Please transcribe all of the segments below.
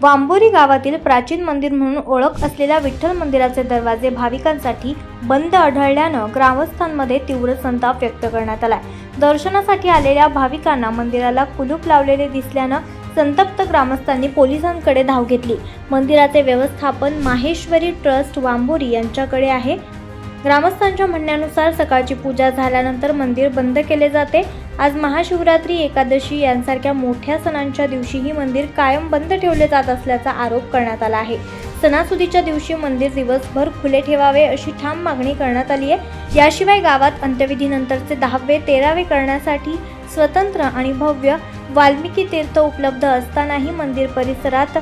वांबोरी गावातील प्राचीन मंदिर म्हणून ओळख असलेल्या विठ्ठल मंदिराचे दरवाजे भाविकांसाठी बंद आढळल्यानं ग्रामस्थांमध्ये तीव्र संताप व्यक्त करण्यात आलाय. दर्शनासाठी आलेल्या भाविकांना मंदिराला कुलूप लावलेले दिसल्यानं संतप्त ग्रामस्थांनी पोलिसांकडे धाव घेतली. मंदिराचे व्यवस्थापन माहेश्वरी ट्रस्ट वांबोरी यांच्याकडे आहे. ग्रामस्थांच्या म्हणण्यानुसार सकाळची पूजा झाल्यानंतर मंदिर बंद केले जाते. आज महाशिवरात्री एकादशी यांसारख्या मोठ्या सणांच्या दिवशीही मंदिर कायम बंद ठेवले जात असल्याचा आरोप करण्यात आला आहे. सणासुदीच्या दिवशी मंदिर दिवसभर खुले ठेवावे अशी ठाम मागणी करण्यात आली आहे. याशिवाय गावात अंत्यविधीनंतरचे दहावे तेरावे करण्यासाठी स्वतंत्र आणि भव्य वाल्मिकी तीर्थ उपलब्ध असतानाही मंदिर परिसरात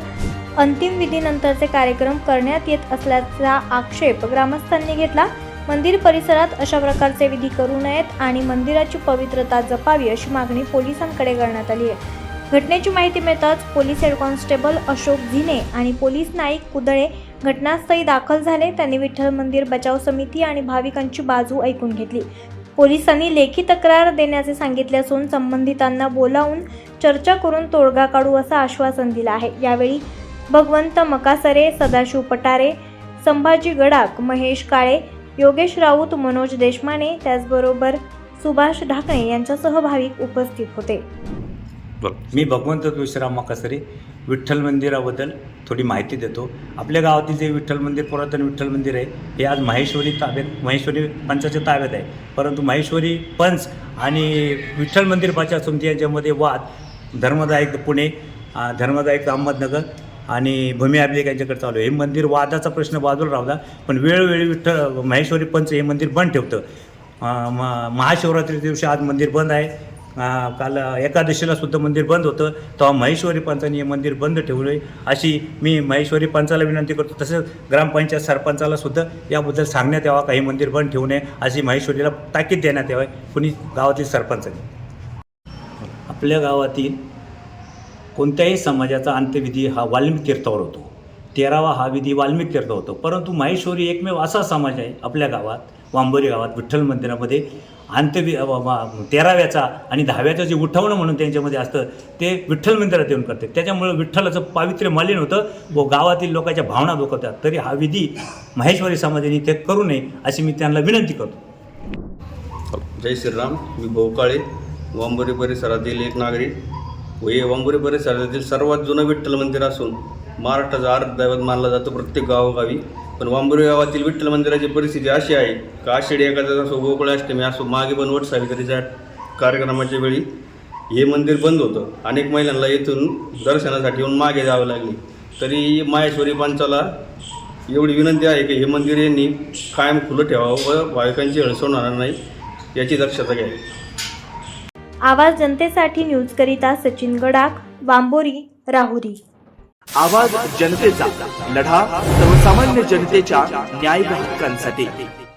अंतिम विधीनंतरचे कार्यक्रम करण्यात येत असल्याचा आक्षेप ग्रामस्थांनी घेतला. मंदिर परिसरात अशा प्रकारचे विधी करू नयेत आणि मंदिराची पवित्रता जपावी अशी मागणी पोलिसांकडे करण्यात आली आहे. घटनेची माहिती मिळताच police head constable Ashok Zine आणि पोलीस नाईक कुदळे घटनास्थळी दाखल झाले. त्यांनी विठ्ठल मंदिर बचाव समिती आणि भाविकांची बाजू ऐकून घेतली. पोलिसांनी लेखी तक्रार देण्याचे सांगितले असून संबंधितांना बोलावून चर्चा करून तोडगा काढू असं आश्वासन दिलं आहे. यावेळी भगवंत मकासरे सदाशिव पटारे संभाजी गडाक महेश काळे योगेश राऊत मनोज देशमाने त्याचबरोबर सुभाष ढाकणे यांच्यासह भाविक उपस्थित होते. मी भगवंत तुळशीराम मकासरे विठ्ठल मंदिराबद्दल थोडी माहिती देतो. आपल्या गावातील जे विठ्ठल मंदिर पुरातन विठ्ठल मंदिर आहे हे आज माहेश्वरी ताब्यात माहेश्वरी पंचाच्या ताब्यात आहे. परंतु माहेश्वरी पंच आणि विठ्ठल मंदिर बाचा समिती यांच्यामध्ये वाद. धर्मदायक पुणे धर्मदायक अहमदनगर आणि भूमी अभिलेख यांच्याकडे चालू आहे. हे मंदिर वादाचा प्रश्न बाजूला राहिला पण वेळोवेळी विठ्ठल महेश्वरी पंच हे मंदिर बंद ठेवतं. म- महाशिवरात्री दिवशी आज मंदिर बंद आहे. काल एकादशीला सुद्धा मंदिर बंद होतं. तेव्हा महेश्वरी पंचांनी हे मंदिर बंद ठेवलं आहे अशी मी महेश्वरी पंचाला विनंती करतो. तसंच ग्रामपंचायत सरपंचाला सुद्धा याबद्दल सांगण्यात यावा काही मंदिर बंद ठेवू नये अशी महेश्वरीला ताकीद देण्यात यावी. कुणी गावातील सरपंचांनी. आपल्या गावातील कोणत्याही समाजाचा अंत्यविधी हा वाल्मिक तीर्थावर होतो. तेरावा हा विधी वाल्मिक तीर्थ होतो. परंतु माहेश्वरी एकमेव असा समाज आहे आपल्या गावात वांबोरी गावात विठ्ठल मंदिरामध्ये अंत्यवि तेराव्याचा आणि दहाव्याचं जे उठवणं म्हणून त्यांच्यामध्ये असतं ते विठ्ठल मंदिरात येऊन करते त्याच्यामुळं विठ्ठलाचं पावित्र्य मालिन होतं व गावातील लोकांच्या भावना दुखवतात. तरी हा विधी माहेश्वरी समाजाने ते करू नये अशी मी त्यांना विनंती करतो. जय श्रीराम. मी भोकाळे वांबोरी परिसरातील एक नागरिक हे वांगुरे परिसरातील सर्वात जुनं विठ्ठल मंदिर असून महाराष्ट्राचा आर्थ दैवत मानला जातो प्रत्येक गावोगावी. पण वांबुरे गावातील विठ्ठल मंदिराची परिस्थिती अशी आहे का आषाढी एखाद्या असो गोकुळ अष्टमी असो मागे पण वट सावित्रीच्या कार्यक्रमाच्या वेळी हे मंदिर बंद होतं. अनेक महिलांना येथून दर्शनासाठी येऊन मागे जावं लागले. तरी माहेश्वरी पंचाला एवढी विनंती आहे की हे मंदिर यांनी कायम खुलं ठेवावं व भाविकांची हळसवणार होणार नाही याची दक्षता घ्यावी. आवाज जनतेसाठी न्यूजकरिता सचिन गडाख वांबोरी राहुरी. आवाज जनतेचा लढा सर्वसामान्य जनतेच्या न्याय हक्कांसाठी